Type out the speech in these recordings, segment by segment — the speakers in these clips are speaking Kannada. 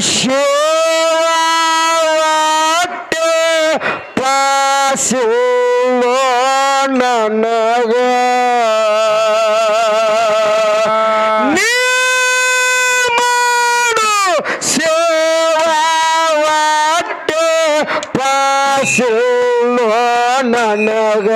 ಶಿವಟ್ಟೆ ಪಾಸಿಲ್ಲ ನನಗ. ಸೇವಾಟ್ಟೆ ಪಾಸಿಲ್ಲ ನನಗ.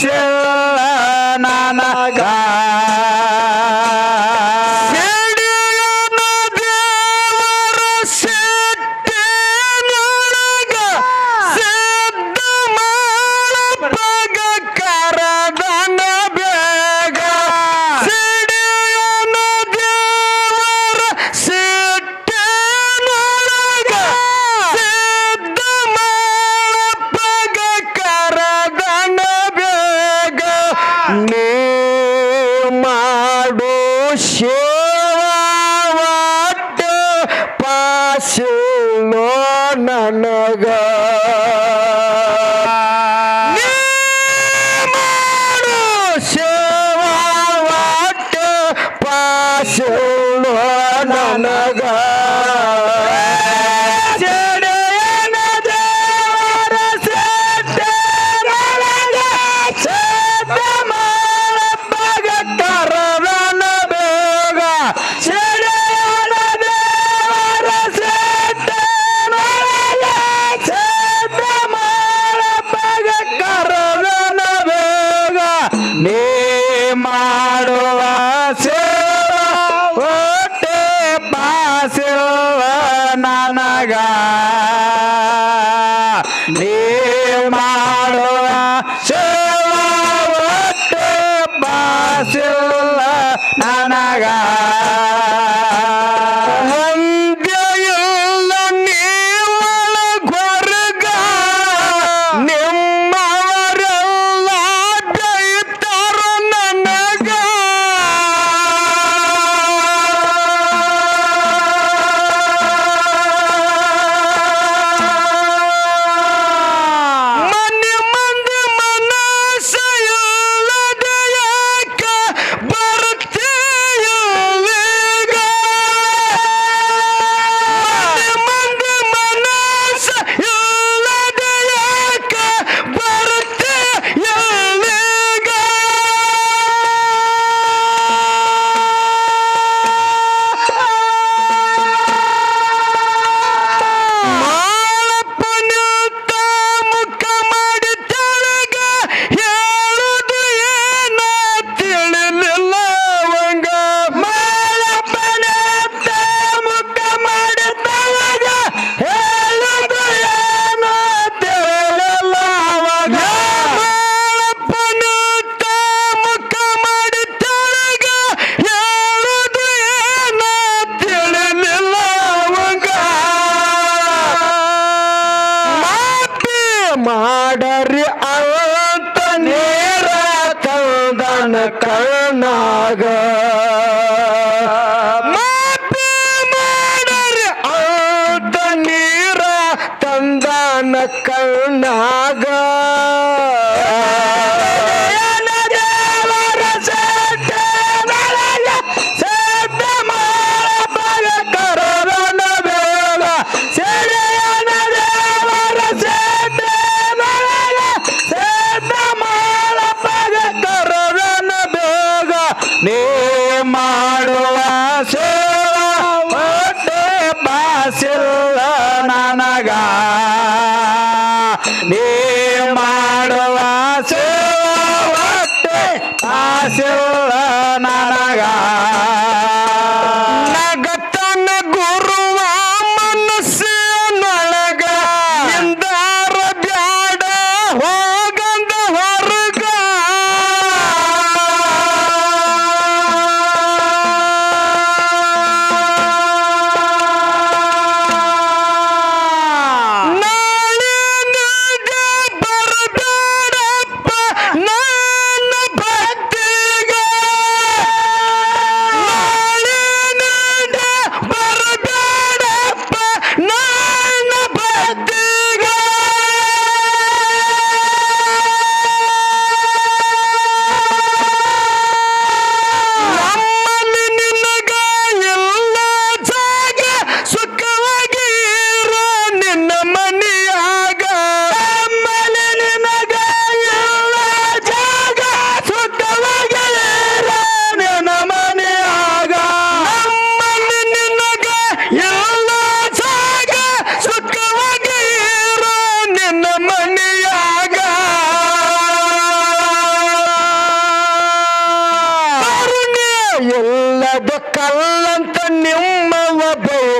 ಶಿವ ನಾನಗ ಮಾಡೋ ಸೇವಾಟ ಪಾಸಿಲ್ಲೋ ನನಗ.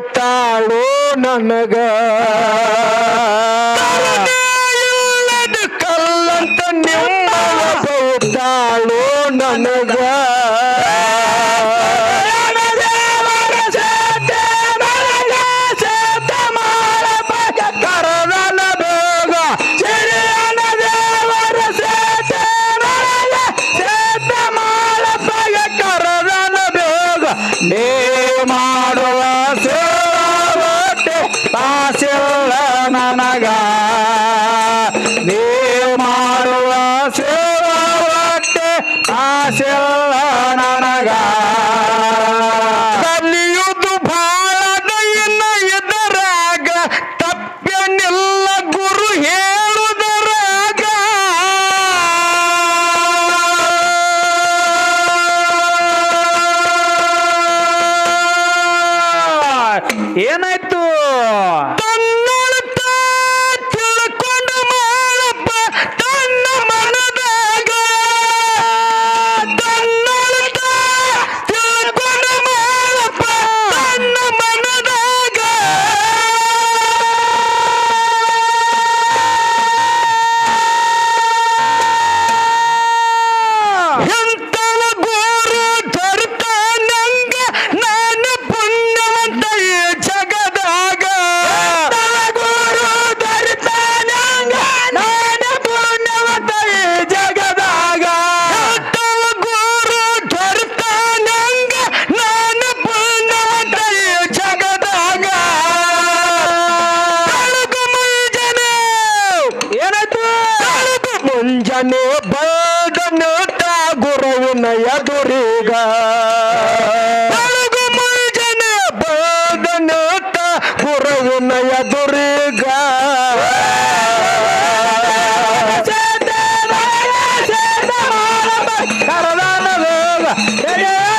ಬೈತಾಳು ನನಗ.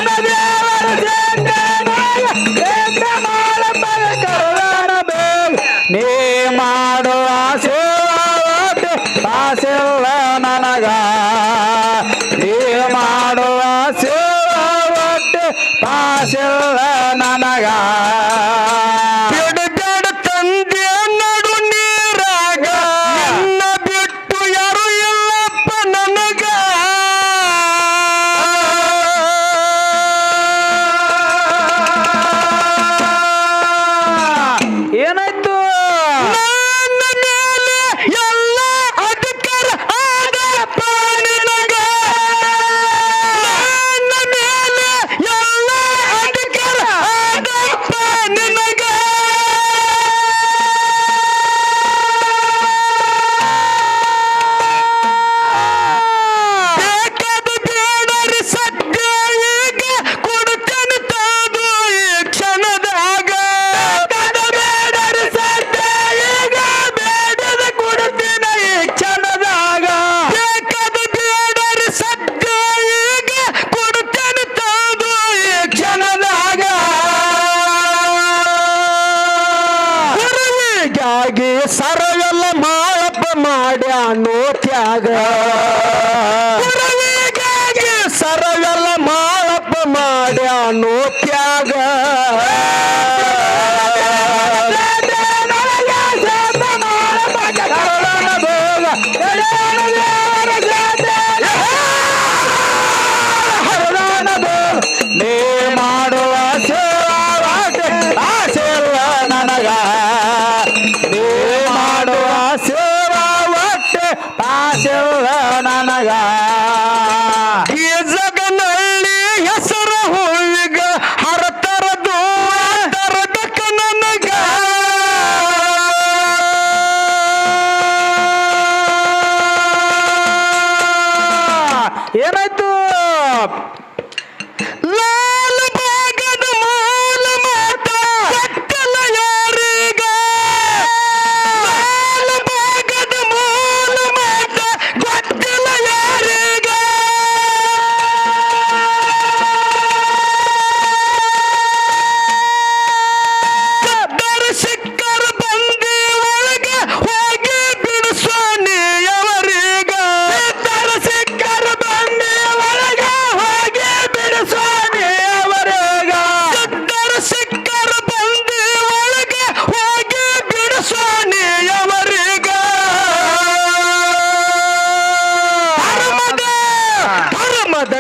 Ahmed.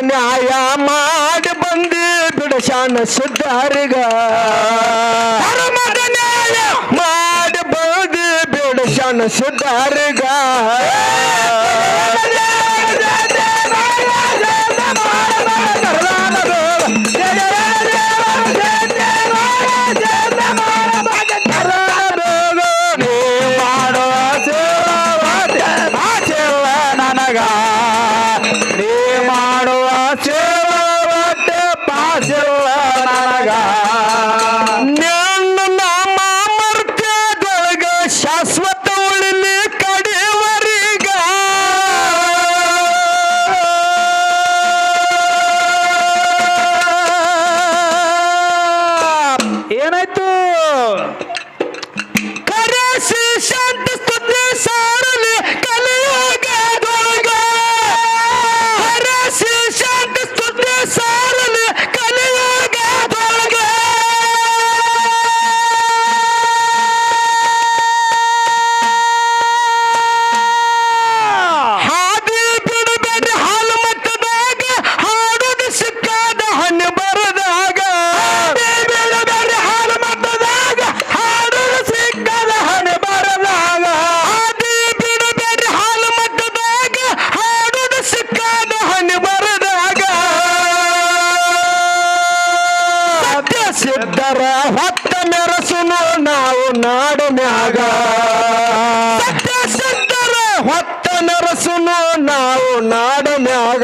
ನ್ಯಾಯ ಮಾಡಿ ಬಂದು ಬಿಡಶಾನ ಸುದ್ದಾರಿಗ ಧರ್ಮದ ನ್ಯಾಯ. ಬಂದು ಬಿಡಶಾನ ಸುದ್ದಾರಿಗ ಸಿದ್ಧರ ಹೊತ್ತ ಮೆರಸುನು ನಾವು ನಾಡಿನ್ಯಾಗ ಸತ್ಯ ಸಿದ್ಧರ ಹೊತ್ತ ಮೆರಸುನು ನಾವು ನಾಡಿನ್ಯಾಗ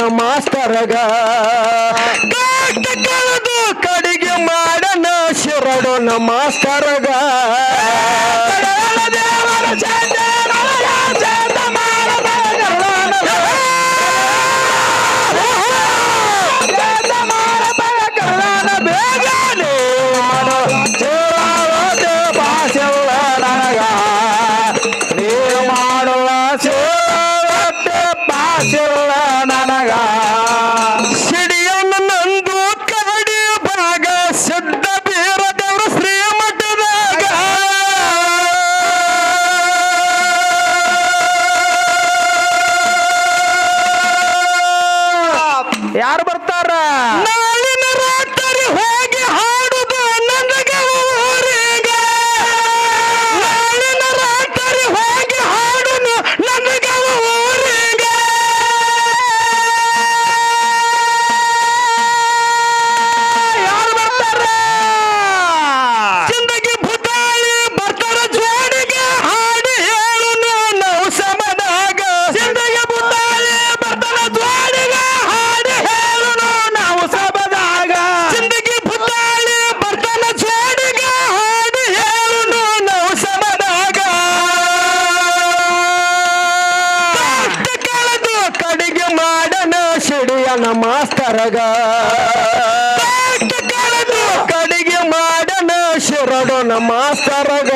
ನನ್ನ ಮಾಸ್ತರಗ. ಕಳೆದು ಕಡಿಗೆ ಮಾಡನ ಶಿರಡೋಣ ಮಾಸ್ತರಗ. ಮಾಸ್ತರಗ ಕಡೆಗೆ ಮಾಡನ ಶಿರಡೋನ ಮಾಸ್ತರಗ.